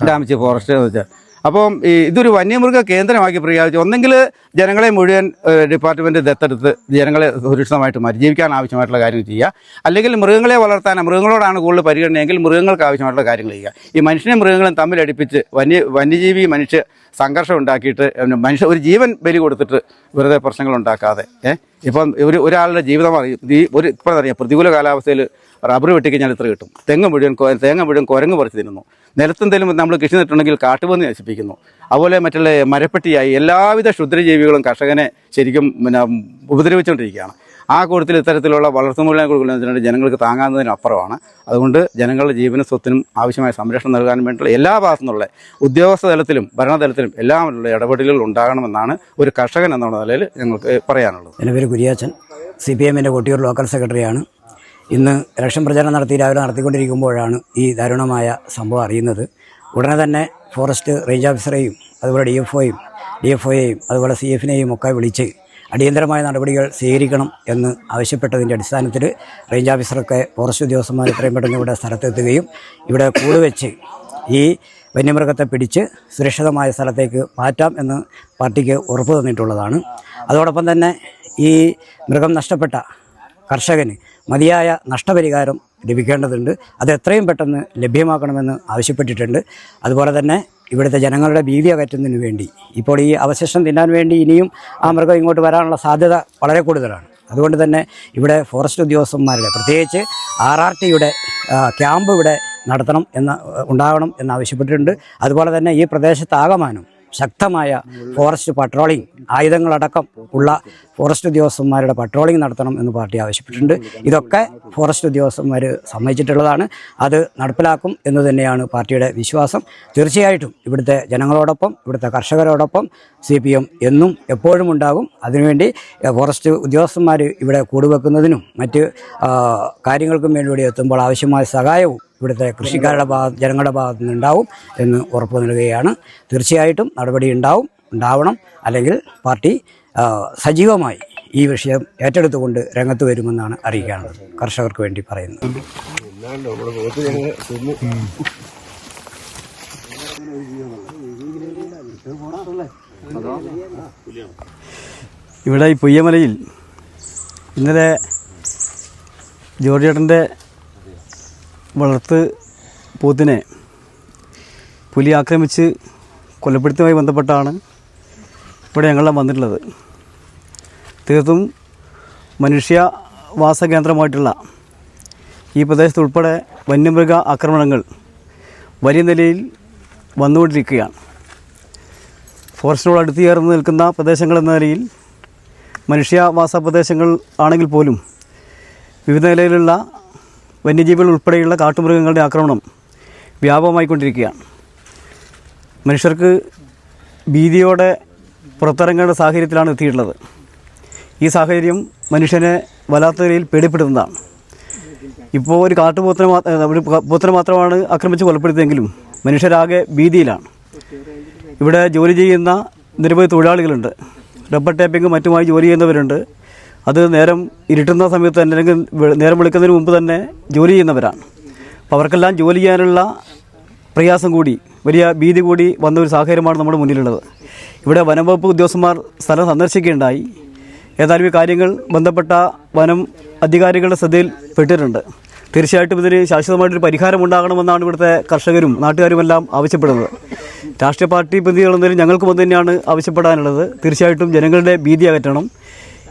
ഡാമിച്ചി ഫോറസ്റ്റ് എന്ന് വെച്ചാൽ അപ്പം ഈ ഇതൊരു വന്യമൃഗ കേന്ദ്രമാക്കി പ്രഖ്യാപിച്ചു. ഒന്നെങ്കിൽ ജനങ്ങളെ മുഴുവൻ ഡിപ്പാർട്ട്മെന്റ് ദത്തെടുത്ത് ജനങ്ങളെ സുരക്ഷിതമായിട്ട് മാറ്റി ജീവിക്കാൻ ആവശ്യമായിട്ടുള്ള കാര്യങ്ങൾ ചെയ്യുക. അല്ലെങ്കിൽ മൃഗങ്ങളെ വളർത്താൻ മൃഗങ്ങളോടാണ് കൂടുതൽ പരിഗണനയെങ്കിൽ മൃഗങ്ങൾക്ക് ആവശ്യമായിട്ടുള്ള കാര്യങ്ങൾ ചെയ്യുക. ഈ മനുഷ്യനെ മൃഗങ്ങളും തമ്മിൽ അടുപ്പിച്ച് വന്യ വന്യജീവി മനുഷ്യ സംഘർഷം ഉണ്ടാക്കിയിട്ട് മനുഷ്യ ഒരു ജീവൻ ബലി കൊടുത്തിട്ട് വെറുതെ പ്രശ്നങ്ങൾ ഉണ്ടാക്കാതെ ഏഹ് ഇപ്പം ഒരു ഒരാളുടെ ജീവിതമാണ് ഈ ഒരു ഇപ്പം അറിയാം പ്രതികൂല കാലാവസ്ഥയിൽ റബ്ബർ വെട്ടിക്കഴിഞ്ഞാൽ ഇത്ര കിട്ടും? തെങ്ങ് മുഴുവൻ തേങ്ങ മുഴുവൻ കുരങ്ങ് പറിച്ച് തിന്നുന്നു. നിലത്തെന്തെങ്കിലും നമ്മൾ കൃഷി നട്ടുണ്ടെങ്കിൽ കാട്ടുപന്നി നശിപ്പിക്കുന്നു. അതുപോലെ മറ്റുള്ള മരപ്പെട്ടിയായി എല്ലാവിധ ക്ഷുദ്രജീവികളും കർഷകനെ ശരിക്കും പിന്നെ ഉപദ്രവിച്ചുകൊണ്ടിരിക്കുകയാണ്. ആ കൂട്ടത്തിൽ ഇത്തരത്തിലുള്ള വളർത്തുമൃഗങ്ങളെ കൊടുക്കുന്നത് ജനങ്ങൾക്ക് താങ്ങാവുന്നതിനപ്പുറമാണ് അതുകൊണ്ട് ജനങ്ങളുടെ ജീവനും സ്വത്തിനും ആവശ്യമായ സംരക്ഷണം നൽകാൻ വേണ്ടിയുള്ള എല്ലാ ഭാഗത്തു നിന്നുള്ള ഉദ്യോഗസ്ഥ തലത്തിലും ഭരണതലത്തിലും എല്ലാമുള്ള ഇടപെടലുകൾ ഉണ്ടാകണമെന്നാണ് ഒരു കർഷകൻ എന്നുള്ള നിലയിൽ ഞങ്ങൾക്ക് പറയാനുള്ളത്. എന്റെ പേര് കുര്യാച്ചൻ. സി പി എമ്മിന്റെ കൊട്ടിയൂർ ലോക്കൽ സെക്രട്ടറിയാണ്. ഇന്ന് ഇലക്ഷൻ പ്രചാരണം നടത്തി രാവിലെ നടത്തിക്കൊണ്ടിരിക്കുമ്പോഴാണ് ഈ ദാരുണമായ സംഭവം അറിയുന്നത്. ഉടനെ തന്നെ ഫോറസ്റ്റ് റേഞ്ച് ഓഫീസറെയും അതുപോലെ ഡി എഫ് ഒയും ഡി എഫ് ഒയെയും അതുപോലെ സി എഫിനെയും ഒക്കെ വിളിച്ച് അടിയന്തരമായ നടപടികൾ സ്വീകരിക്കണം എന്ന് ആവശ്യപ്പെട്ടതിന്റെ അടിസ്ഥാനത്തിൽ റേഞ്ച് ഓഫീസറൊക്കെ ഫോറസ്റ്റ് ഉദ്യോഗസ്ഥന്മാർ എത്രയും പെട്ടെന്ന് ഇവിടെ സ്ഥലത്തെത്തുകയും ഇവിടെ കൂട് വെച്ച് ഈ വന്യമൃഗത്തെ പിടിച്ച് സുരക്ഷിതമായ സ്ഥലത്തേക്ക് മാറ്റാം എന്ന് പാർട്ടിക്ക് ഉറപ്പ് തന്നിട്ടുള്ളതാണ്. അതോടൊപ്പം തന്നെ ഈ മൃഗം നഷ്ടപ്പെട്ട കർഷകന് മതിയായ നഷ്ടപരിഹാരം ലഭിക്കേണ്ടതുണ്ട്. അത് എത്രയും പെട്ടെന്ന് ലഭ്യമാക്കണമെന്ന് ആവശ്യപ്പെട്ടിട്ടുണ്ട്. അതുപോലെ തന്നെ ഇവിടുത്തെ ജനങ്ങളുടെ ഭീതി അകറ്റുന്നതിന് വേണ്ടി. ഇപ്പോൾ ഈ അവശിഷ്ടം തിന്നാൻ വേണ്ടി ഇനിയും ആ മൃഗം ഇങ്ങോട്ട് വരാനുള്ള സാധ്യത വളരെ കൂടുതലാണ്. അതുകൊണ്ട് തന്നെ ഇവിടെ ഫോറസ്റ്റ് ഉദ്യോഗസ്ഥന്മാരുടെ പ്രത്യേകിച്ച് ആർ ആർ ടിയുടെ ക്യാമ്പ് ഇവിടെ നടത്തണം എന്ന് ഉണ്ടാവണം എന്നാവശ്യപ്പെട്ടിട്ടുണ്ട്. അതുപോലെ തന്നെ ഈ പ്രദേശത്താകമാനം ശക്തമായ ഫോറസ്റ്റ് പട്രോളിംഗ് ആയുധങ്ങളടക്കം ഉള്ള ഫോറസ്റ്റ് ഉദ്യോഗസ്ഥന്മാരുടെ പട്രോളിംഗ് നടത്തണം എന്ന് പാർട്ടി ആവശ്യപ്പെട്ടിട്ടുണ്ട്. ഇതൊക്കെ ഫോറസ്റ്റ് ഉദ്യോഗസ്ഥന്മാർ സമ്മതിച്ചിട്ടുള്ളതാണ്. അത് നടപ്പിലാക്കും എന്ന് തന്നെയാണ് പാർട്ടിയുടെ വിശ്വാസം. തീർച്ചയായിട്ടും ഇവിടുത്തെ ജനങ്ങളോടൊപ്പം ഇവിടുത്തെ കർഷകരോടൊപ്പം സി പി എം എന്നും എപ്പോഴും ഉണ്ടാകും. അതിനുവേണ്ടി ഫോറസ്റ്റ് ഉദ്യോഗസ്ഥന്മാർ ഇവിടെ കൂടുവെക്കുന്നതിനും മറ്റ് കാര്യങ്ങൾക്കും വേണ്ടി എത്തുമ്പോൾ ആവശ്യമായ സഹായവും ഇവിടുത്തെ കൃഷിക്കാരുടെ ഭാഗത്ത് ജനങ്ങളുടെ ഭാഗത്തു നിന്നുണ്ടാവും എന്ന് ഉറപ്പ് നൽകുകയാണ്. തീർച്ചയായിട്ടും നടപടി ഉണ്ടാവും ഉണ്ടാവണം. അല്ലെങ്കിൽ പാർട്ടി സജീവമായി ഈ വിഷയം ഏറ്റെടുത്തുകൊണ്ട് രംഗത്ത് വരുമെന്നാണ് അറിയിക്കാനുള്ളത്. കർഷകർക്ക് വേണ്ടി പറയുന്നത്. ഇവിടെ ഈ പുയ്യമലയിൽ ഇന്നലെ ജോർജ് ചേട്ടന്റെ വളർത്ത് പോത്തിനെ പുലി ആക്രമിച്ച് കൊലപ്പെടുത്തുമായി ബന്ധപ്പെട്ടാണ് ഇവിടെ ഞങ്ങളെല്ലാം വന്നിട്ടുള്ളത്. തീർത്തും മനുഷ്യവാസ കേന്ദ്രമായിട്ടുള്ള ഈ പ്രദേശത്ത് ഉൾപ്പെടെ വന്യമൃഗ ആക്രമണങ്ങൾ വലിയ നിലയിൽ വന്നുകൊണ്ടിരിക്കുകയാണ്. ഫോറസ്റ്റിനോട് അടുത്ത് ചേർന്ന് നിൽക്കുന്ന പ്രദേശങ്ങൾ എന്ന നിലയിൽ മനുഷ്യവാസ പ്രദേശങ്ങൾ ആണെങ്കിൽ പോലും വിവിധ നിലയിലുള്ള വന്യജീവികൾ ഉൾപ്പെടെയുള്ള കാട്ടുമൃഗങ്ങളുടെ ആക്രമണം വ്യാപകമായിക്കൊണ്ടിരിക്കുകയാണ്. മനുഷ്യർക്ക് ഭീതിയോടെ പുറത്തിറങ്ങേണ്ട സാഹചര്യത്തിലാണ് എത്തിയിട്ടുള്ളത്. ഈ സാഹചര്യം മനുഷ്യനെ വല്ലാത്ത നിലയിൽ പേടിപ്പെടുത്തുന്നതാണ്. ഇപ്പോൾ ഒരു കാട്ടുപോത്തിനെ ഒരു പോത്തിനെ മാത്രമാണ് ആക്രമിച്ച് കൊലപ്പെടുത്തിയെങ്കിലും മനുഷ്യരാകെ ഭീതിയിലാണ്. ഇവിടെ ജോലി ചെയ്യുന്ന നിരവധി തൊഴിലാളികളുണ്ട്. റബ്ബർ ടാപ്പിംഗ് മറ്റുമായി ജോലി ചെയ്യുന്നവരുണ്ട്. അത് നേരം ഇരുട്ടുന്ന സമയത്ത് തന്നെ അല്ലെങ്കിൽ നേരം വിളിക്കുന്നതിന് മുമ്പ് തന്നെ ജോലി ചെയ്യുന്നവരാണ്. അപ്പോൾ അവർക്കെല്ലാം ജോലി ചെയ്യാനുള്ള പ്രയാസം കൂടി വലിയ ഭീതി കൂടി വന്ന ഒരു സാഹചര്യമാണ് നമ്മുടെ മുന്നിലുള്ളത്. ഇവിടെ വനംവകുപ്പ് ഉദ്യോഗസ്ഥന്മാർ സ്ഥലം സന്ദർശിക്കുകയുണ്ടായി. ഏതായാലും ഈ കാര്യങ്ങൾ ബന്ധപ്പെട്ട വനം അധികാരികളുടെ ശ്രദ്ധയിൽ പെട്ടിട്ടുണ്ട്. തീർച്ചയായിട്ടും ഇതിന് ശാശ്വതമായിട്ടൊരു പരിഹാരം ഉണ്ടാകണമെന്നാണ് ഇവിടുത്തെ കർഷകരും നാട്ടുകാരുമെല്ലാം ആവശ്യപ്പെടുന്നത്. രാഷ്ട്രീയ പാർട്ടി പ്രതിനിധികൾ എന്നതിൽ ഞങ്ങൾക്കും അത് തന്നെയാണ് ആവശ്യപ്പെടാനുള്ളത്. തീർച്ചയായിട്ടും ജനങ്ങളുടെ ഭീതി അകറ്റണം.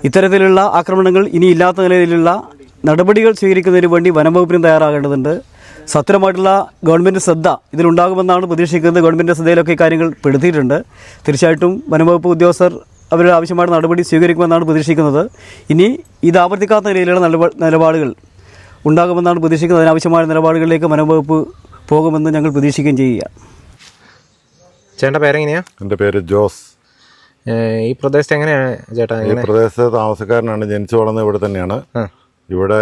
ഇത്തരത്തിലുള്ള ആക്രമണങ്ങൾ ഇനി ഇല്ലാത്ത നിലയിലുള്ള നടപടികൾ സ്വീകരിക്കുന്നതിന് വേണ്ടി വനംവകുപ്പിനും തയ്യാറാകേണ്ടതുണ്ട്. സത്വരമായിട്ടുള്ള ഗവൺമെന്റ് ശ്രദ്ധ ഇതിലുണ്ടാകുമെന്നാണ് പ്രതീക്ഷിക്കുന്നത്. ഗവൺമെന്റ് ശ്രദ്ധയിലൊക്കെ കാര്യങ്ങൾ പെടുത്തിയിട്ടുണ്ട്. തീർച്ചയായിട്ടും വനംവകുപ്പ് ഉദ്യോഗസ്ഥർ അവരുടെ ആവശ്യമായ നടപടി സ്വീകരിക്കുമെന്നാണ് പ്രതീക്ഷിക്കുന്നത്. ഇനി ഇത് ആവർത്തിക്കാത്ത നിലയിലുള്ള നിലപാ- നിലപാടുകൾ ഉണ്ടാകുമെന്നാണ് പ്രതീക്ഷിക്കുന്നത്. അതിനാവശ്യമായ നിലപാടുകളിലേക്ക് വനംവകുപ്പ് പോകുമെന്ന് ഞങ്ങൾ പ്രതീക്ഷിക്കുകയും ചെയ്യുക. ചേട്ടന്റെ പേരെങ്ങനെയാണ് എന്റെ പേര് ജോസ്. ഈ പ്രദേശത്ത് എങ്ങനെയാണ് ചേട്ടാ ഈ പ്രദേശത്തെ താമസക്കാരനാണ് ജനിച്ചു വളർന്നത് ഇവിടെ തന്നെയാണ്. ഇവിടെ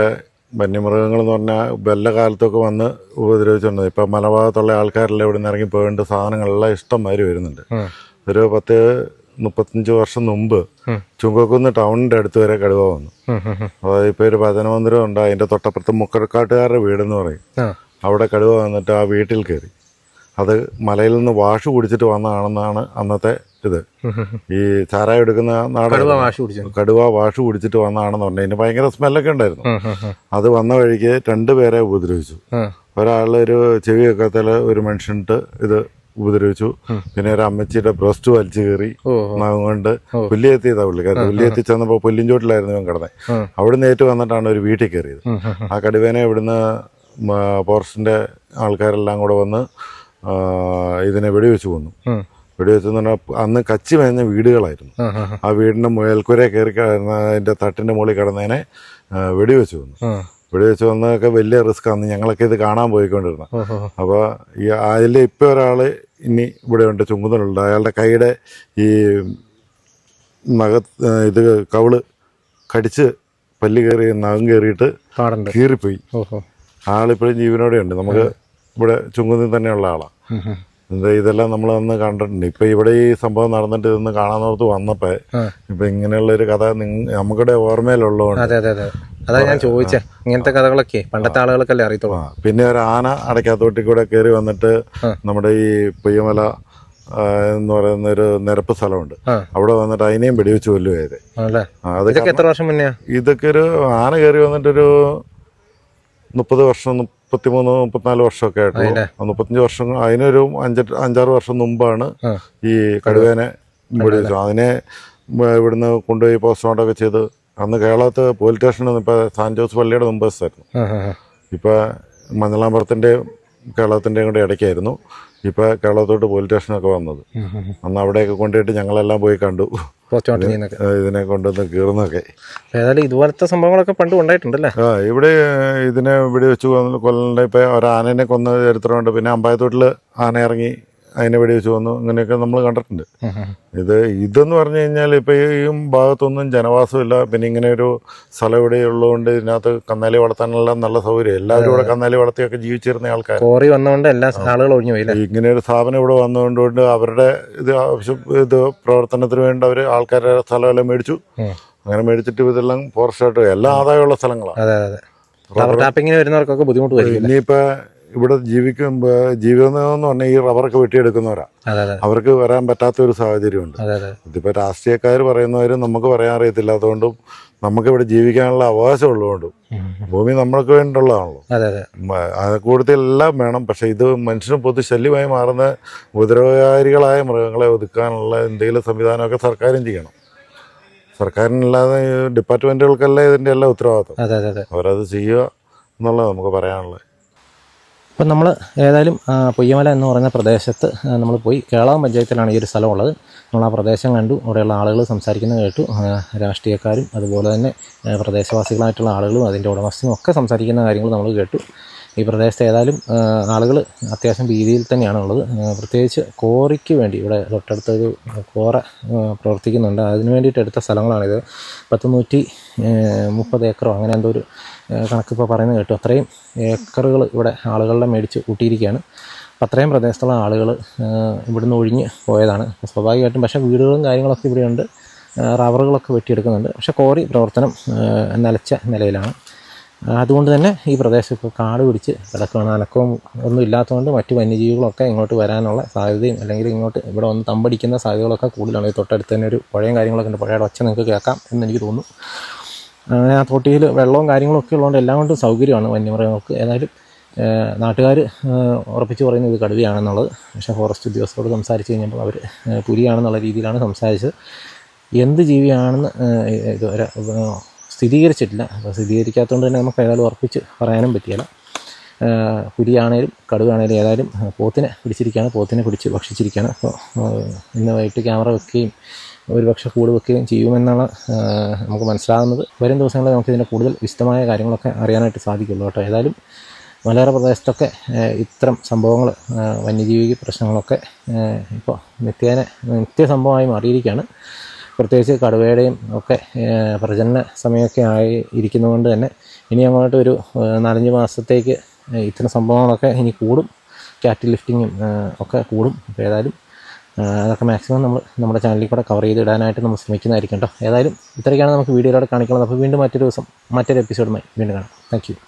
വന്യമൃഗങ്ങൾ എന്ന് പറഞ്ഞാൽ വല്ല കാലത്തൊക്കെ വന്ന് ഉപദ്രവിച്ചിട്ടുണ്ട് ഇപ്പം മലഭാഗത്തുള്ള ആൾക്കാരെല്ലാം ഇവിടെ നിന്ന് ഇറങ്ങി പോകേണ്ട സാധനങ്ങളെല്ലാം ഇഷ്ടം മാതിരി വരുന്നുണ്ട്. ഒരു പത്ത് മുപ്പത്തഞ്ച് വർഷം മുമ്പ് ചുങ്കക്കുന്ന് ടൗണിന്റെ അടുത്ത് വരെ കടുവ വന്നു. അതായത് ഇപ്പോൾ ഒരു ഭജനമന്ദിരം ഉണ്ട് അതിന്റെ തൊട്ടപ്പുറത്ത് മുക്കടക്കാട്ടുകാരുടെ വീടെന്ന് പറയും. അവിടെ കടുവ വന്നിട്ട് ആ വീട്ടിൽ കയറി. അത് മലയിൽ നിന്ന് വാഷ് കുടിച്ചിട്ട് വന്നതാണെന്നാണ് അന്നത്തെ ഇത്. ഈ ചാരായം എടുക്കുന്ന നാട് കടുവ വാഷ് കുടിച്ചിട്ട് വന്നതാണെന്ന് പറഞ്ഞു. ഇതിന് ഭയങ്കര സ്മെല്ലൊക്കെ ഉണ്ടായിരുന്നു. അത് വന്ന വഴിക്ക് രണ്ടുപേരെ ഉപദ്രവിച്ചു. ഒരാൾ ഒരു ചെവി വെക്കാത്ത ഒരു മനുഷ്യനിട്ട് ഇത് ഉപദ്രവിച്ചു. പിന്നെ ഒരു അമ്മച്ചിയുടെ ബ്രസ്റ്റ് വലിച്ചു കയറി കൊണ്ട് പുല്ലിയെത്തിയതാ പുള്ളിക്കാരൻ പുല്ലിയെത്തി ചെന്നപ്പോൾ പുല്ലിഞ്ചോട്ടിലായിരുന്നു ഇവൻ കിടന്നത് അവിടുന്ന് ഏറ്റു വന്നിട്ടാണ് ഒരു വീട്ടിൽ കയറിയത്. ആ കടുവേനെ ഇവിടുന്ന് ഫോറസ്റ്റിന്റെ ആൾക്കാരെല്ലാം കൂടെ വന്ന് ഇതിനെ വെടിവെച്ച് കൊന്നു. വെടിവെച്ച് പറഞ്ഞാൽ അന്ന് കച്ചി മേഞ്ഞ വീടുകളായിരുന്നു. ആ വീടിന്റെ മുയൽക്കുര കയറി അതിന്റെ തട്ടിന്റെ മുകളിൽ കിടന്നതിനെ വെടിവെച്ച് കൊന്നു വെടിവെച്ച് വന്നതൊക്കെ വലിയ റിസ്ക് ആണ് ഞങ്ങളൊക്കെ ഇത് കാണാൻ പോയിക്കൊണ്ടിരുന്നത് അപ്പോൾ ഈ അതിൽ ഇപ്പൊ ഒരാൾ ഇനി ഇവിടെ ഉണ്ട് ചുങ്കുന്നുണ്ട് അയാളുടെ കൈയുടെ ഈ നഖ ഇത് കവൾ കടിച്ച് പല്ല് കയറി നഖം കയറിയിട്ട് കീറിപ്പോയി. ആളിപ്പോഴും ജീവനോടെ ഉണ്ട് നമുക്ക് ഇവിടെ ചുങ്കുന്നിൽ തന്നെയുള്ള ആളാണ് ഇതെല്ലാം നമ്മൾ അന്ന് കണ്ടിട്ടുണ്ട്. ഇപ്പൊ ഇവിടെ ഈ സംഭവം നടന്നിട്ട് ഇതൊന്ന് കാണാന്നോർത്ത് വന്നപ്പോ ഇപ്പൊ ഇങ്ങനെയുള്ള ഒരു കഥ നമുക്കിടെ നമ്മുടെ ഓർമ്മയിലുള്ളതുകൊണ്ട്. അതെ അതെ അതെ. അതാ ഞാൻ ചോദിച്ച. ഇങ്ങനത്തെ കഥകളൊക്കെ പണ്ടത്തെ ആളുകൾക്കല്ലേ അറിയത്തുള്ളൂ. പിന്നെ ഒരു ആന അടയ്ക്കാത്തോട്ടിൽ കൂടെ കയറി വന്നിട്ട് നമ്മുടെ ഈ പുയ്യമല എന്ന് പറയുന്ന ഒരു നിരപ്പ് സ്ഥലമുണ്ട്. അവിടെ വന്നിട്ട് അതിനെയും വെടിവെച്ച് കൊല്ലുമായത് അതൊക്കെ എത്ര വർഷം മുന്നെയാ? ഇതൊക്കെ ഒരു ആന കയറി വന്നിട്ടൊരു മുപ്പത് വർഷം മുപ്പത്തിമൂന്ന് മുപ്പത്തിനാല് വർഷമൊക്കെ ആയിട്ടുള്ളൂ. മുപ്പത്തഞ്ച് വർഷം അതിനൊരു അഞ്ച് അഞ്ചാറ് വർഷം മുമ്പാണ് ഈ കടുവേനെ വെടിവെച്ചു അതിനെ ഇവിടുന്ന് കൊണ്ടുപോയി പോസ്റ്റ്മോർട്ടം ഒക്കെ ചെയ്ത് അന്ന് കേരളത്ത് പോലീസ് സ്റ്റേഷനിൽ ഇപ്പൊ സാൻ ജോസ് പള്ളിയുടെ മുമ്പ് ആയിരുന്നു ആ, ആ. ഇപ്പൊ മഞ്ഞളാമ്പറത്തിന്റെയും കേരളത്തിന്റെയും കൂടെ ഇടയ്ക്കായിരുന്നു. ഇപ്പൊ കേരളത്തോട്ട് പോലീസ് സ്റ്റേഷനൊക്കെ വന്നത്. അന്ന് അവിടെയൊക്കെ കൊണ്ടുപോയിട്ട് ഞങ്ങളെല്ലാം പോയി കണ്ടു. ഇതിനെ കൊണ്ടുവന്ന് കീറുന്നൊക്കെ ഏതായാലും ഇതുപോലത്തെ സംഭവങ്ങളൊക്കെ പണ്ട് ഉണ്ടായിട്ടുണ്ടല്ലേ? ആ ഇവിടെ ഇതിനെ ഇവിടെ വെച്ച് കൊല്ലണ്ട. ഇപ്പൊ ആനേനെ കൊന്ന ചരിത്രമുണ്ട് പിന്നെ അമ്പായത്തോട്ടിൽ ആന ഇറങ്ങി അതിനെ വെടി വെച്ച് കൊന്നു അങ്ങനെയൊക്കെ നമ്മൾ കണ്ടിട്ടുണ്ട്. ഇത് ഇതെന്ന് പറഞ്ഞു കഴിഞ്ഞാൽ ഇപ്പം ഈ ഭാഗത്തൊന്നും ജനവാസമില്ല. പിന്നെ ഇങ്ങനെ ഒരു സ്ഥലം ഇവിടെ ഉള്ളതുകൊണ്ട് ഇതിനകത്ത് കന്നാലി വളർത്താനുള്ള നല്ല സൗകര്യം. എല്ലാവരും ഇവിടെ കന്നാലി വളർത്തിയൊക്കെ ജീവിച്ചിരുന്ന ആൾക്കാർ കോറി വന്നതുകൊണ്ട് എല്ലാ ആളുകൾ ഒഴിഞ്ഞു പോയില്ലേ ഇങ്ങനെ ഒരു സ്ഥാപനം ഇവിടെ വന്നുകൊണ്ടുകൊണ്ട് അവരുടെ ഇത് ആവശ്യം ഇത് പ്രവർത്തനത്തിന് വേണ്ടി അവർ ആൾക്കാരുടെ സ്ഥലമെല്ലാം മേടിച്ചു. അങ്ങനെ മേടിച്ചിട്ട് ഇതെല്ലാം ഫോറസ്റ്റായിട്ട് എല്ലാം ആദായമുള്ള സ്ഥലങ്ങളാണ്. അതെ അതെ ടാപ്പിങ്ങിന് വരുന്നവർക്കൊക്കെ ബുദ്ധിമുട്ട് വരും ഇനിയിപ്പോ ഇവിടെ ജീവിക്കുമ്പോ ജീവിതം എന്ന് പറഞ്ഞാൽ ഈ റബ്ബറൊക്കെ വെട്ടിയെടുക്കുന്നവരാ. അതെ അതെ. അവർക്ക് വരാൻ പറ്റാത്ത ഒരു സാഹചര്യമുണ്ട് ഇതിപ്പോ രാഷ്ട്രീയക്കാർ പറയുന്നവരും നമുക്ക് പറയാൻ അറിയത്തില്ലാത്തതുകൊണ്ടും നമുക്ക് ഇവിടെ ജീവിക്കാനുള്ള അവകാശം ഉള്ളതുകൊണ്ടും ഭൂമി നമ്മൾക്ക് വേണ്ടിയുള്ളതാണല്ലോ. അതെ കൂടുതൽ എല്ലാം വേണം. പക്ഷെ ഇത് മനുഷ്യന് പൊതു ശല്യമായി മാറുന്ന ഉപദ്രവകാരികളായ മൃഗങ്ങളെ ഒതുക്കാനുള്ള എന്തെങ്കിലും സംവിധാനമൊക്കെ സർക്കാരും ചെയ്യണം. സർക്കാരിനല്ലാതെ ഡിപ്പാർട്ട്മെന്റുകൾക്കല്ല ഇതിന്റെ എല്ലാം ഉത്തരവാദിത്വം? അവരത് ചെയ്യുക എന്നുള്ളത് നമുക്ക് പറയാനുള്ളത്. അപ്പം നമ്മൾ ഏതായാലും പൊയ്യമല എന്ന് പറയുന്ന പ്രദേശത്ത് നമ്മൾ പോയി. കേളകം പഞ്ചായത്തിലാണ് ഈ ഒരു സ്ഥലമുള്ളത് നമ്മൾ ആ പ്രദേശം കണ്ടു. അവിടെയുള്ള ആളുകൾ സംസാരിക്കുന്നത് കേട്ടു. രാഷ്ട്രീയക്കാരും അതുപോലെ തന്നെ പ്രദേശവാസികളായിട്ടുള്ള ആളുകളും അതിന്റെ ഉടമസ്ഥനും ഒക്കെ സംസാരിക്കുന്ന കാര്യങ്ങൾ നമ്മൾ കേട്ടു. ഈ പ്രദേശത്ത് ഏതായാലും ആളുകൾ അത്യാവശ്യം രീതിയിൽ തന്നെയാണ് ഉള്ളത്. പ്രത്യേകിച്ച് കോറിക്ക് വേണ്ടി ഇവിടെ തൊട്ടടുത്തൊരു കോറ പ്രവർത്തിക്കുന്നുണ്ട്. അതിന് വേണ്ടിയിട്ട് എടുത്ത സ്ഥലങ്ങളാണിത്. പത്ത് നൂറ്റി മുപ്പത് ഏക്കറോ അങ്ങനെ എന്തോ ഒരു കണക്കിപ്പോൾ പറയുന്നത് കേട്ടു. അത്രയും ഏക്കറുകൾ ഇവിടെ ആളുകളുടെ മേടിച്ച് കൂട്ടിയിരിക്കുകയാണ്. അപ്പം അത്രയും പ്രദേശത്തുള്ള ആളുകൾ ഇവിടുന്ന് ഒഴിഞ്ഞ് പോയതാണ്. അപ്പോൾ സ്വാഭാവികമായിട്ടും പക്ഷേ വീടുകളും കാര്യങ്ങളൊക്കെ ഇവിടെയുണ്ട്. റബ്ബറുകളൊക്കെ വെട്ടിയെടുക്കുന്നുണ്ട്. പക്ഷേ കോറി പ്രവർത്തനം നിലച്ച നിലയിലാണ്. അതുകൊണ്ട് തന്നെ ഈ പ്രദേശം ഇപ്പോൾ കാട് പിടിച്ച് കിടക്കുകയാണ്. അനക്കവും ഒന്നും ഇല്ലാത്തതുകൊണ്ട് മറ്റ് വന്യജീവികളൊക്കെ ഇങ്ങോട്ട് വരാനുള്ള സാധ്യതയും അല്ലെങ്കിൽ ഇങ്ങോട്ട് ഇവിടെ വന്ന് തമ്പടിക്കുന്ന സാധ്യതകളൊക്കെ കൂടുതലാണ്. ഈ തൊട്ടടുത്ത് തന്നെ ഒരു പുഴയും കാര്യങ്ങളൊക്കെ ഉണ്ട്. പുഴയുടെ ഒച്ച നിങ്ങൾക്ക് കേൾക്കാം എന്ന് എനിക്ക് തോന്നുന്നു. അങ്ങനെ ആ തൊട്ടിയിൽ വെള്ളവും കാര്യങ്ങളും ഒക്കെ ഉള്ളതുകൊണ്ട് എല്ലാം കൊണ്ടും സൗകര്യമാണ് വന്യമൃഗങ്ങൾക്ക്. ഏതായാലും നാട്ടുകാർ ഉറപ്പിച്ച് പറയുന്നത് ഇത് കടുവയാണെന്നുള്ളത്. പക്ഷേ ഫോറസ്റ്റ് ഉദ്യോഗസ്ഥരോട് സംസാരിച്ച് കഴിഞ്ഞപ്പോൾ അവർ പുലിയാണെന്നുള്ള രീതിയിലാണ് സംസാരിച്ചത്. എന്ത് ജീവിയാണെന്ന് ഇതുവരെ സ്ഥിരീകരിച്ചിട്ടില്ല. അപ്പോൾ സ്ഥിരീകരിക്കാത്തതുകൊണ്ട് തന്നെ നമുക്ക് ഏതായാലും ഉറപ്പിച്ച് പറയാനും പറ്റിയില്ല. പുലിയാണേലും കടുവയാണേലും ഏതായാലും പോത്തിനെ പിടിച്ചിരിക്കുകയാണ് പോത്തിനെ പിടിച്ച് ഭക്ഷിച്ചിരിക്കുകയാണ്. അപ്പോൾ ഇന്ന് വൈകിട്ട് ക്യാമറ വെക്കുകയും ഒരുപക്ഷെ കൂട് വെക്കുകയും ചെയ്യുമെന്നാണ് നമുക്ക് മനസ്സിലാകുന്നത്. വരും ദിവസങ്ങളിൽ നമുക്ക് ഇതിന്റെ കൂടുതൽ വിശദമായ കാര്യങ്ങളൊക്കെ അറിയാനായിട്ട് സാധിക്കുള്ളൂ കേട്ടോ. ഏതായാലും മലയോര പ്രദേശത്തൊക്കെ ഇത്തരം സംഭവങ്ങൾ വന്യജീവി പ്രശ്നങ്ങളൊക്കെ ഇപ്പോൾ നിത്യേന നിത്യ സംഭവമായി മാറിയിരിക്കുകയാണ്. പ്രത്യേകിച്ച് കടുവയുടെയും ഒക്കെ പ്രജനന സമയമൊക്കെ ആയി ഇരിക്കുന്നതുകൊണ്ട് തന്നെ ഇനി അങ്ങോട്ട് ഒരു നാലഞ്ച് മാസത്തേക്ക് ഇത്തരം സംഭവങ്ങളൊക്കെ ഇനി കൂടും. ക്യാറ്റ് ലിഫ്റ്റിങ്ങും ഒക്കെ കൂടും. അപ്പോൾ ഏതായാലും അതൊക്കെ മാക്സിമം നമ്മൾ നമ്മുടെ ചാനലിൽ കൂടെ കവർ ചെയ്ത് ഇടാനായിട്ട് നമ്മൾ ശ്രമിക്കുന്നതായിരിക്കും കേട്ടോ ഏതായാലും ഇത്രയൊക്കെയാണ് നമുക്ക് വീഡിയോയിലൂടെ കാണിക്കുന്നത് അപ്പോൾ വീണ്ടും മറ്റൊരു ദിവസം മറ്റൊരു എപ്പിസോഡുമായി വീണ്ടും കാണാം. താങ്ക്